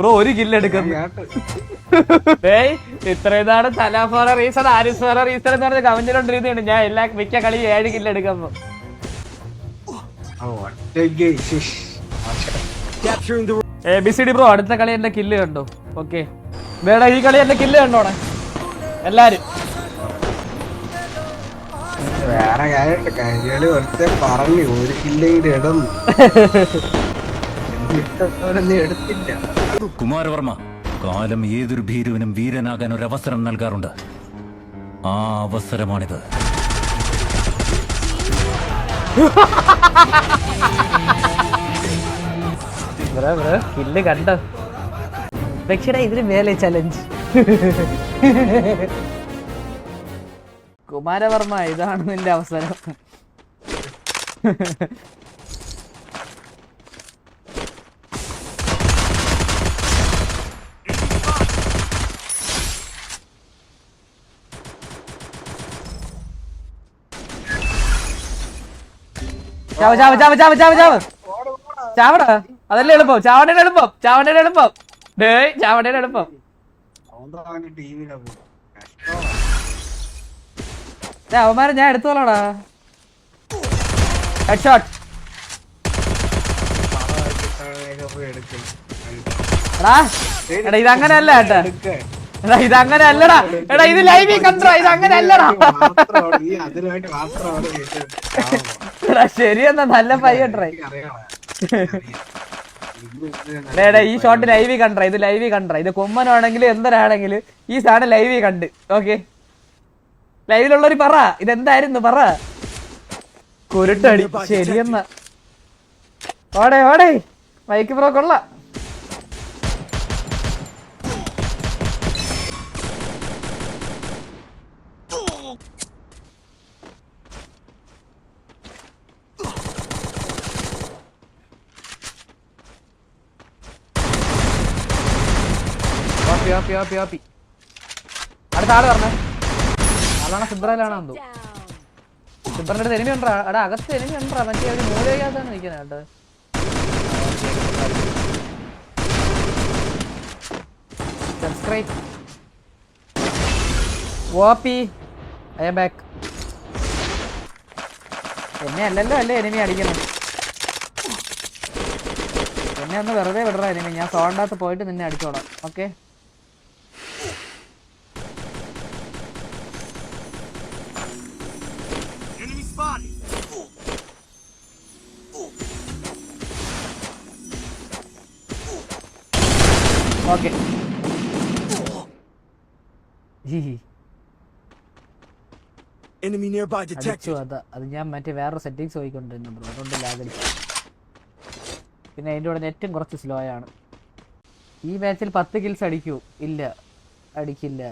Bro ഒരു kill എടുക്കുന്നു ഏയ് ഇത്രയും നാട് സലാഫോറ റീസൺ ആരിസ്ഫോറ റീസൺ എന്ന് പറഞ്ഞ കമന്റിലുണ്ടിരുന്നുണ്ട് ഞാൻ എല്ലാ മിക്ക കളി ഏഴ് കില്ല് എടുക്കുന്നു. A B C D bro അടുത്ത കളി എന്റെ കില്ല് കണ്ടോ. ഓക്കെ വേടാ ഈ കളി എന്റെ കില്ല് കണ്ടോണേ എല്ലാരും. വേറെ കാര്യമുണ്ട് കരികളി വെറുതെ പറഞ്ഞു ഒരു കില്ലെങ്കിലും ഇടുന്നു എടുത്തില്ല. കുമാരവർമ്മ കാലം ഏതൊരു ഭീരുവിനും വീരനാകാൻ ഒരു അവസരം നൽകാറുണ്ട്. ആ അവസരമാണിത്. കില്ല് കണ്ടോ? പക്ഷേ ഇതിന് മേലെ ചലഞ്ച് കുമാരവർമ്മ ഇതാണ് നിന്റെ അവസരം. ചാവ് ചാവ ചാവ ചാവ ചാവ ചാവ. ചാവടാ. അതല്ലേ എളുപ്പം. ചാവടയുടെ എളുപ്പം. ചാവടയുടെ എളുപ്പം. ഡേ ചാവടയുടെ എളുപ്പം. അവന്മാരെ ഞാൻ എടുത്തോളാടാ. ഹെഡ് ഷോട്ട് എടാ ഇതങ്ങനെയല്ല കേട്ടാ എടാ ഇത് അങ്ങനെ അല്ലടാ എടാ ഇത് ലൈവ് കണ്ടോ? ഇത് അങ്ങനെ അല്ലടാ. എടാ ശരിയെന്നാ നല്ല പയ്യട്രേ എടാ ഇത് ഇത് ഈ ഷോട്ട് ലൈവ് കണ്ട? ഇത് ലൈവ് കണ്ട? ഇത് കുമ്മനാണെങ്കിൽ എന്തരാണെങ്കിൽ ഈ സാധനം ലൈവ് കണ്ട്. ഓക്കെ. ലൈവിലുള്ളവര് പറ. ഇതെന്തായിരുന്നു? പറ. കുരുട്ടടി. ശരിയെന്നാ. ഓടെ ഓടെ. മൈക്ക് പ്രോ കൊള്ള. ഓപ്പി ഓപ്പി ഓപ്പി ഓപ്പി. അടുത്ത ആൾ പറഞ്ഞേ ആളാണ് സിബ്രയിലാണോ എന്തോ സിബ്രന്റെ അടുത്ത് എനിമി ഉണ്ടാ? എടാ അകത്ത് എനിമി ഉണ്ടാ? മറ്റേ ഒരു മൂലയ്ക്കകത്താണ് നിൽക്കുന്നത് കേട്ടോ. Subscribe OP. I'm back എന്നെ അല്ലല്ലോ അല്ലേ എനിമി അടിക്കണം എന്നെ ഒന്ന് വെറുതെ വിടറ എനിമി ഞാൻ സോണ്ടകത്ത് പോയിട്ട് നിന്നെ അടിച്ചോളാം. Okay okay. അത് അത് ഞാൻ മറ്റേ വേറൊരു സെറ്റിങ്സ് പോയിക്കൊണ്ടിരുന്നു ബ്രോ അതുകൊണ്ട് ലാഗ് അടിച്ചു. പിന്നെ അതിന്റെ കൂടെ നെറ്റും കുറച്ച് സ്ലോ ആണ്. ഈ മാച്ചിൽ പത്ത് കിൽസ് അടിക്കൂ. ഇല്ല. അടിക്കില്ല.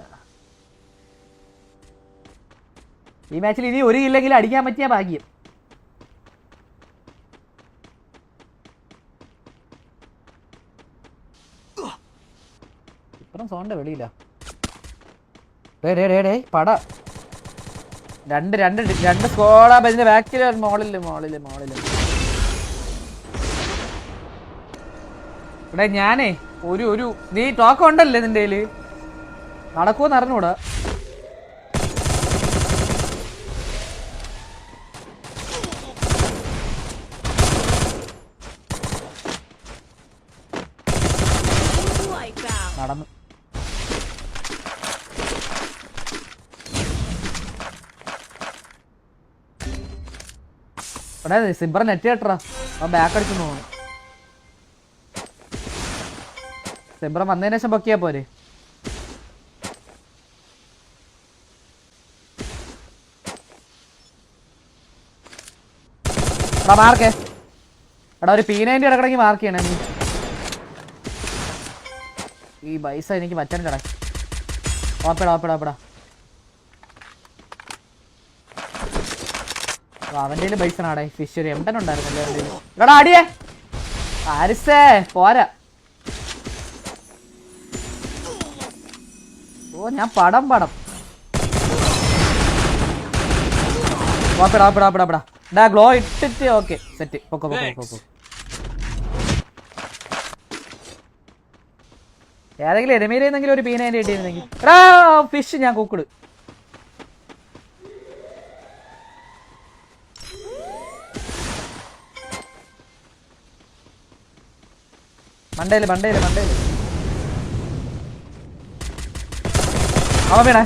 ഈ മാച്ചിൽ ഇനി ഒരു കില്ലെങ്കിലും അടിക്കാൻ പറ്റിയ ഭാഗ്യം. സോണിന്റെ വെളിയില്ല പട. രണ്ട് രണ്ട് രണ്ട് സ്കോഡാ ബെഞ്ചിന്റെ ബാക്കിൽ മോളിൽ മോളിൽ മോളിൽ. ഇവിടെ ഞാനേ ഒരു ഒരു നീ ടോക്ക് ഉണ്ടല്ലേ നിന്റെ കയ്യിൽ? നടക്കുമെന്ന് അറിഞ്ഞൂടാ നടന്നു. സിബർ നെറ്റ് കേട്ടറാ. അവൻ ബാക്ക് അടിച്ചു തോന്നുന്നു സിബർ വന്നതിന് ശേഷം പൊക്കിയാ പോരെ. മാർക്കേ എടാ ഒരു പീനേന്റെ ഇടക്കിടയ്ക്ക് മാർക്ക് ചെയ്യണേ നീ. ഈ പൈസ എനിക്ക് പറ്റാൻ കട ഓപ്പടാ ഓപ്പടാ ഓപ്പടാ അവന്റെ ബൈസണാടെ ഫിഷ് ഒരു എംടൻ ഉണ്ടായിരുന്നല്ലേ എടാ അടിയേ. ആരിസേ? പോരാ. ഓ ഞാൻ പടം പടം. ഓപ്പടാ ഓപ്പടാ ഓപ്പടാ ഓപ്പടാ ഡാ ഗ്ലോ ഇട്ടിട്ട് ഓക്കെ സെറ്റ് പൊക്കോ പൊക്കോ പൊക്കോ. ഏതെങ്കിലും എരമീരെന്നെങ്കിലും ഒരു പീനെ കിട്ടിയിരുന്നെങ്കിൽ. എടാ ഫിഷ് ഞാൻ കുക്കിട്. മണ്ടയിൽ മണ്ടയിൽ മണ്ടയിൽ അവ വീണേ.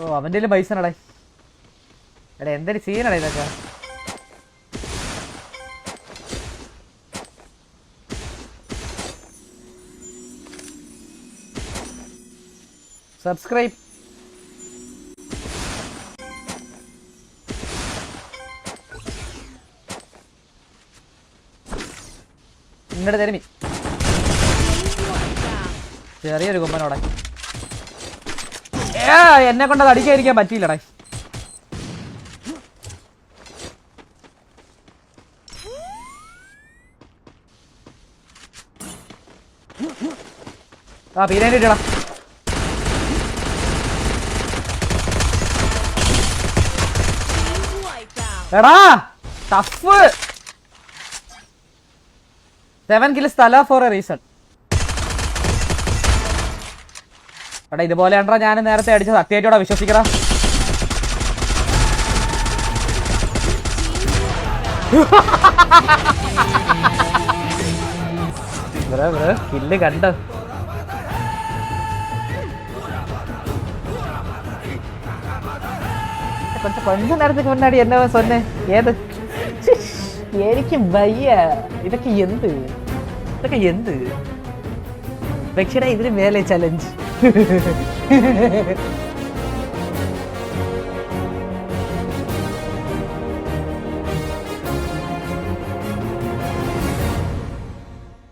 ഓ അവന്റെ പൈസ നടേ എടാ എന്തൊരു സീനടാ ഇതൊക്കെ. സബ്സ്ക്രൈബ് ഇങ്ങോട്ട് തരുമി. ചെറിയൊരു കുമ്പനോടെ ഏ എന്നെ കൊണ്ട് അത് അടിക്കാതിരിക്കാൻ പറ്റിയില്ലടേ. ആ പീരേന്റെ ഇടടാ എടാ ടഫ്. സെവൻ കിൽ സ്ഥല ഫോർ എ റീസൺ എടാ ഉണ്ടോ ഞാൻ നേരത്തെ അടിച്ച സത്യമായിട്ടോടാ വിശ്വസിക്കടാ ബ്രോ ബ്രോ കില്ല് കൊഞ്ച നേരത്തേക്ക് മുന്നാടി എന്നെ സ്വന്നെ ഏത് എനിക്ക് വയ്യ ഇതൊക്കെ എന്ത് ഇതൊക്കെ എന്ത്? പക്ഷേ ഇതിന് മേലെ ചലഞ്ച്